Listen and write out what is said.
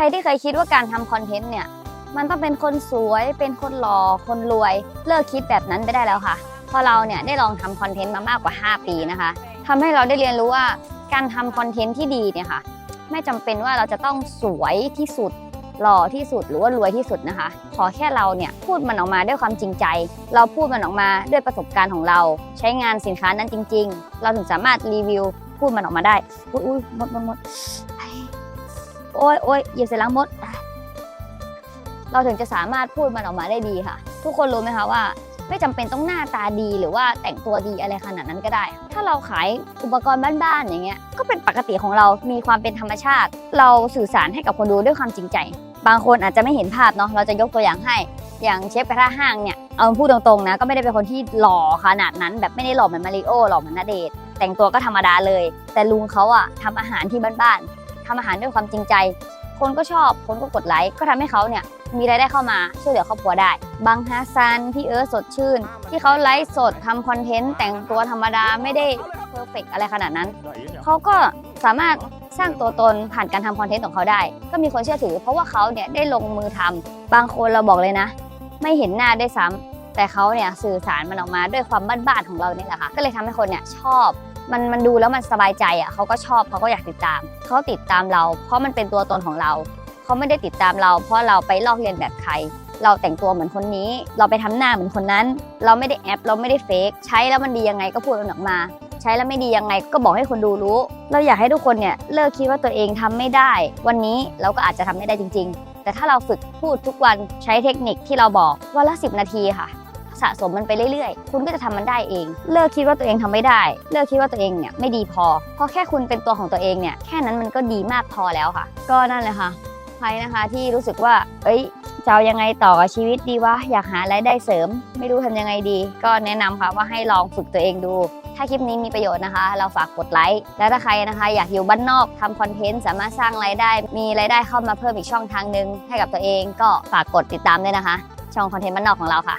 ครที่เคยคิดว่าการทำคอนเทนต์เนี่ย มันต้องเป็นคนสวย เป็นคนหล่อ คนรวย เลิกคิดแบบนั้นไปได้แล้วค่ะ เพราะเราเนี่ยได้ลองทำคอนเทนต์มามากกว่า 5 ปีนะคะทำให้เราได้เรียนรู้ว่าการทำคอนเทนต์ที่ดีเนี่ยค่ะ ไม่จำเป็นว่าเราจะต้องสวยที่สุดหล่อที่สุดหรือว่ารวยที่สุดนะคะ ขอแค่เราเนี่ยพูดมันออกมาด้วยความจริงใจ เราพูดมันออกมาด้วยประสบการณ์ของเรา ใช้งานสินค้านั้นจริง ๆ เราถึงสามารถรีวิวพูดมันออกมาได้อุ้ยอุ้ยมดมดมด โอ้ยโอ้ยเหยียบเสร็จแล้วมด เราถึงจะสามารถพูดมันออกมาได้ดีค่ะ ทุกคนรู้ไหมคะว่า ไม่จำเป็นต้องหน้าตาดีหรือว่าแต่งตัวดีอะไรขนาดนั้นก็ได้ ถ้าเราขายอุปกรณ์บ้านๆอย่างเงี้ย ก็เป็นปกติของเรา มีความเป็นธรรมชาติ เราสื่อสารให้กับคนดูด้วยความจริงใจ บางคนอาจจะไม่เห็นภาพเนาะ เราจะยกตัวอย่างให้ อย่างเชฟกระทะห้างเนี่ย เอาพูดตรงๆนะ ก็ไม่ได้เป็นคนที่หล่อขนาดนั้น แบบไม่ได้หล่อเหมือนมาริโอหล่อเหมือนณเดชแต่งตัวก็ธรรมดาเลย แต่ลุงเขาอะทำอาหารที่บ้านๆ ทำอาหารด้วยความจริงใจ คนก็ชอบคนก็กดไลค์ก็ทำให้เขาเนี่ยมีรายได้เข้ามาช่วยเหลือครอบครัวได้ บางฮาซันพี่เอิร์ธสดชื่น ที่เขาไลฟ์สดทำคอนเทนต์แต่งตัวธรรมดาไม่ได้เพอร์เฟกอะไรขนาดนั้น เขาก็สามารถสร้างตัวตนผ่านการทำคอนเทนต์ของเขาได้ ก็มีคนเชื่อถือ เพราะว่าเขาเนี่ยได้ลงมือทำบางคนเราบอกเลยนะ ไม่เห็นหน้าได้ซ้ำแต่เขาเนี่ยสื่อสารมันออกมาด้วยความบ้านๆของเราเนี่ยแหละค่ะก็เลยทำให้คนเนี่ยชอบ มันมันดูแล้วมันสบายใจอะเขาก็ชอบเขาก็อยากติดตามเขาติดตามเรา เพราะมันเป็นตัวตนของเราเขาไม่ได้ติดตามเรา เพราะเราไปลอกเลียนแบบใคร เราแต่งตัวเหมือนคนนี้ เราไปทำหน้าเหมือนคนนั้น เราไม่ได้แอปเราไม่ได้เฟกใช้แล้วมันดียังไงก็พูดมันออกมา ใช้แล้วไม่ดียังไงก็บอกให้คนดูรู้ เราอยากให้ทุกคนเนี่ยเลิกคิดว่าตัวเองทำไม่ได้ วันนี้เราก็อาจจะทำไม่ได้จริง ๆ แต่ถ้าเราฝึกพูดทุกวันใช้เทคนิคที่เราบอกวันละ10นาทีค่ะ สะสมมันไปเรื่อยๆ คุณก็จะทำมันได้เอง เลิกคิดว่าตัวเองทำไม่ได้ เลิกคิดว่าตัวเองเนี่ยไม่ดีพอ เพราะแค่คุณเป็นตัวของตัวเองเนี่ยแค่นั้นมันก็ดีมากพอแล้วค่ะ ก็นั่นเลยค่ะใครนะคะที่รู้สึกว่า เอ้ยจะเอายังไงต่อกับชีวิตดีวะ อยากหารายได้เสริม ไม่รู้ทำยังไงดี ก็แนะนำค่ะว่าให้ลองฝึกตัวเองดู ถ้าคลิปนี้มีประโยชน์นะคะ เราฝากกดไลค์ แล้วถ้าใครนะคะ อยากอยู่บ้านนอกทำคอนเทนต์สามารถสร้างรายได้ มีรายได้เข้ามาเพิ่มอีกช่องทางหนึ่งให้กับตัวเอง ก็ฝากกดติดตามด้วยนะคะ ช่องคอนเทนต์บ้านนอกของเราค่ะ